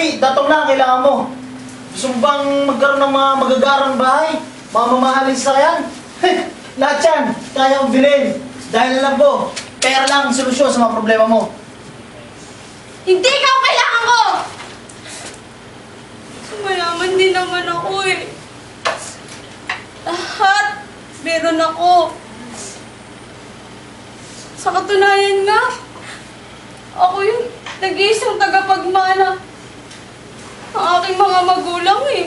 Gabi, datong lang kailangan mo. Gusto mo bang magkaroon ng mga magagarang bahay? Mga mamahaling sakyan? Lahat yan, kaya mong bilhin. Dahil alam ko, pera lang ang solusyon sa mga problema mo. Hindi ikaw ang kailangan ko! Mayaman din naman ako eh. Lahat meron ako. Sa katunayan nga, ako yung nag-iisang tagapagmana ng aking mga magulang eh.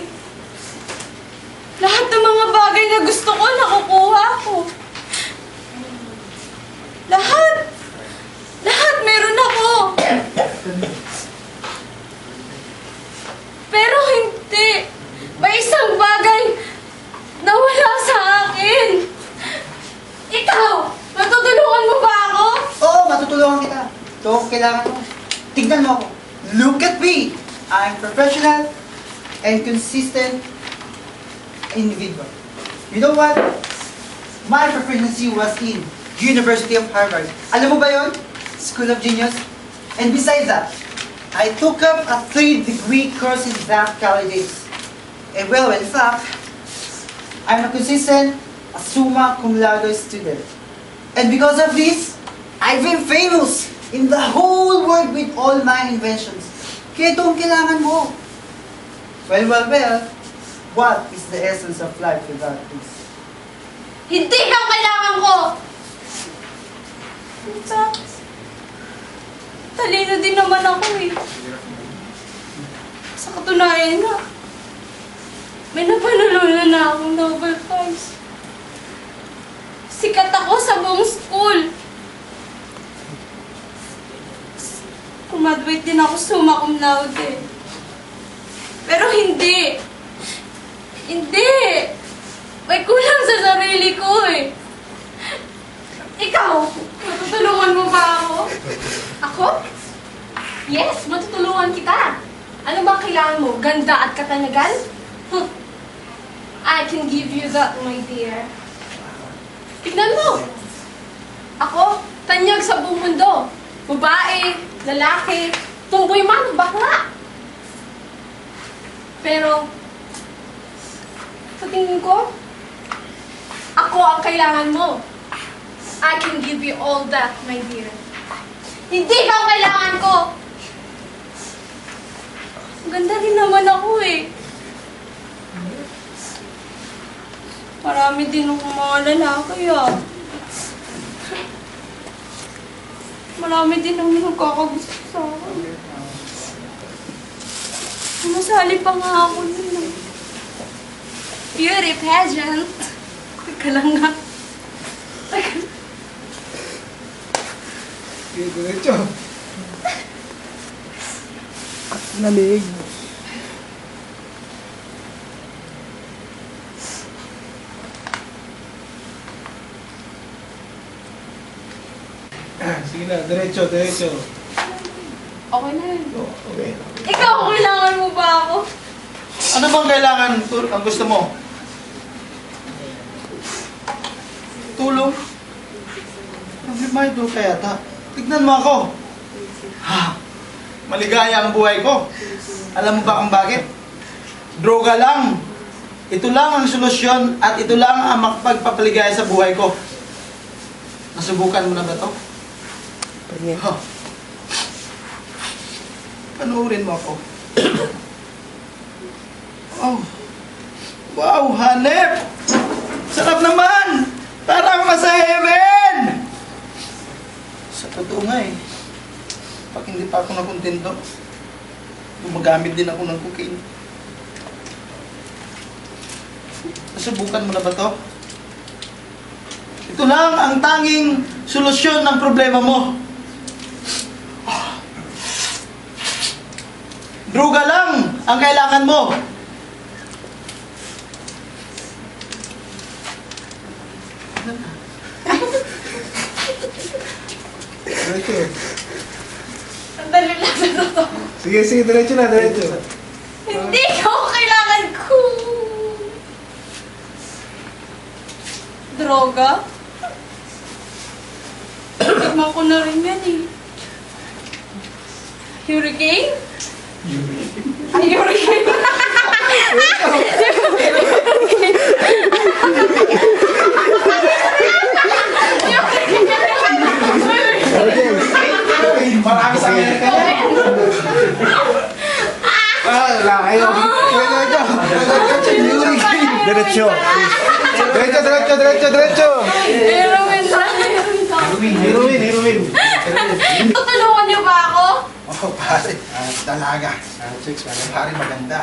Lahat ng mga bagay na gusto ko, nakukuha ko. Lahat! Lahat meron ako! Pero hindi! May isang bagay na wala sa akin! Ikaw! Matutulungan mo ba ako? Oo, matutulungan kita. Ito ang kailangan mo. Tignan mo ako. Look at me! I'm professional and consistent individual. You know what? My proficiency was in University of Harvard. Alam mo ba yon? School of Genius. And besides that, I took up a three-degree course in that college. And well, in fact, I'm a consistent a summa cum laude student. And because of this, I've been famous in the whole world with all my inventions. Kaya ito ang kailangan mo. Well, well, well, what is the essence of life without this? Hindi ka ang kailangan ko! Talino din naman ako eh. Sa katunayan nga, may napanalunan na akong Nobel Prize. Sikat ako sa buong school. Kumadwait din ako summa cum. Pero hindi. Hindi! May kulang sa sarili ko eh. Ikaw, matutulungan mo ba ako? Ako? Yes, matutulungan kita. Ano ba kailangan mo? Ganda at katanagan? I can give you that, my dear. Tignan mo. Ako, tanyag sa buong mundo. Babae, lalaki, tumboy man, bakla. Pero, sa tingin ko, ako ang kailangan mo. I can give you all that, my dear. Hindi ka ang kailangan ko! Ganda rin naman ako eh. Marami din akong mga lalaki ah. Marami din ang nagkakagusto sa akin. Masali pa nga ako nun eh. Beauty pageant. Teka lang nga. Teka Sige, diretso. Lamig. Sige na, diretso, diretso. Okay na yun. Oh, okay. Ikaw, kailangan mo ba ako? Ano bang kailangan tu- ang gusto mo? Tulong? Problemado kaya ta. Tignan mo ako. Ha? Maligaya ang buhay ko. Alam mo ba kung bakit? Droga lang. Ito lang ang solusyon at ito lang ang makapagpapaligaya sa buhay ko. Nasubukan mo na ba to? Ha? Panuorin mo ako. Oh. Wow, hanep! Sarap naman! Parang masa heaven! Sa totoo nga eh. Pag hindi pa ako nakontento, gumagamit din ako ng cocaine. Nasubukan mo na ba to? Ito lang ang tanging solusyon ng problema mo. Druga lang ang kailangan mo. Diretso. Sandali lang na to. Sige, sige, diretso na, diretso. Hindi ang kailangan ko. Droga? Tikman ko na rin yan eh. Hurricane? Ay, hurricane. Marami sa Amerika yan. Ah, wala kayo. Diretso. Diretso, diretso, diretso, diretso. Heroin. Heroin, heroin. Ako? Oh, pare. Ah, dalaga. Pare, maganda.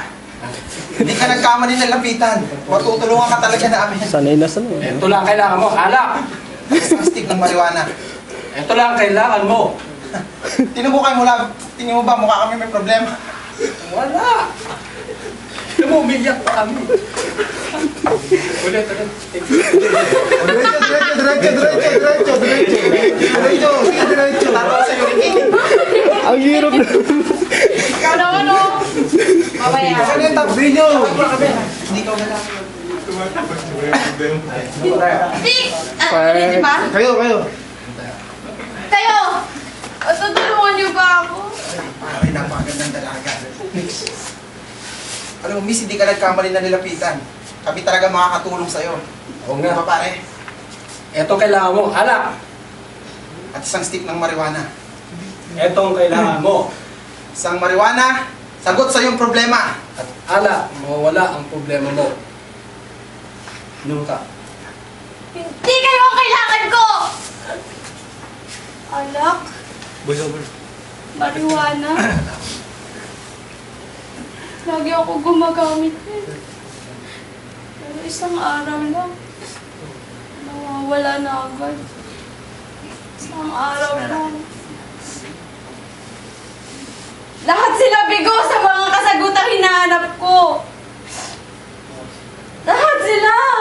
Hindi ka nagkamali ng lapitan. Matutulungan ka talaga namin. Sanay na sanay. Ito lang kailangan mo, alak! Isang stick ng marijuana. Ito lang kailangan mo. Tinubukay mo lang. Tingin mo ba mukha kami may problema? Wala! Umumiyak pa kami. Ulit, ulit. Diretso, diretso, diretso, diretso, diretso. Diretso, sige, diretso. Tatawa sa hurricane. Ang hirap na. Ikaw naman oh. Mamaya. Ano yung top video? Hindi ka wala. Hindi. Ah, di ba? Kayo, kayo. Kayo! Ah, Tutulungan niyo ba ako? Pare, napakagandang dalaga. Alam mo, miss, hindi ka nagkamali ng nilapitan. Kami talaga makakatulong sa'yo. Oo Nga ba, nga. pare? Ito kailangan mo, alak! At isang stick ng marijuana. Ito ang kailangan mo. Isang marijuana, sagot sa iyong problema. At alak, mawawala ang problema mo. Inom ka. Hindi kayo ang kailangan ko! Anak? Boy over. Marijuana? Lagi ako gumagamit eh. Pero isang araw lang. Nawawala na agad. Isang araw lang. Lahat sila bigo sa mga kasagutang hinahanap ko. Lahat sila!